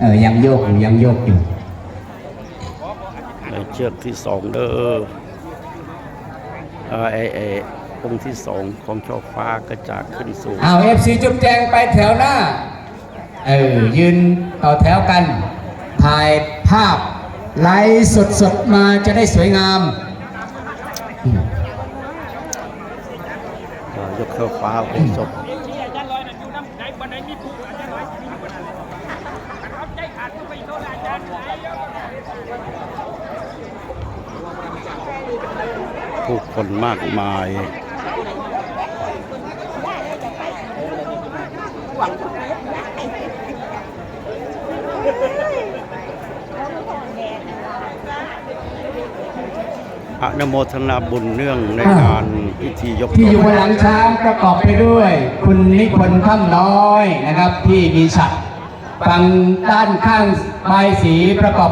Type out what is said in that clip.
เออยังโยกอยู่ยังโยกอยู่ในเชือกที่สองเด้อเออไอไอองค์ที่สองของช่อฟ้าก็จะขึ้นสู่เอาเอฟซีจุ๊บแจงไปแถวหน้า เออ ยืนต่อแถวกัน ถ่ายภาพ ไลฟ์สดๆ มาจะได้สวยงามอืมเอ่อยกเข้าฟ้าเป็นศพ ผู้คนมากมาย อนุโมทนาบุญเนื่องในงานพิธียกที่อยู่บนหลังช้างประกอบไปด้วย คุณนิพนธ์ข้ามน้อยนะครับ ที่มีฉัตรฝั่งด้านข้างใบายสีประกอบ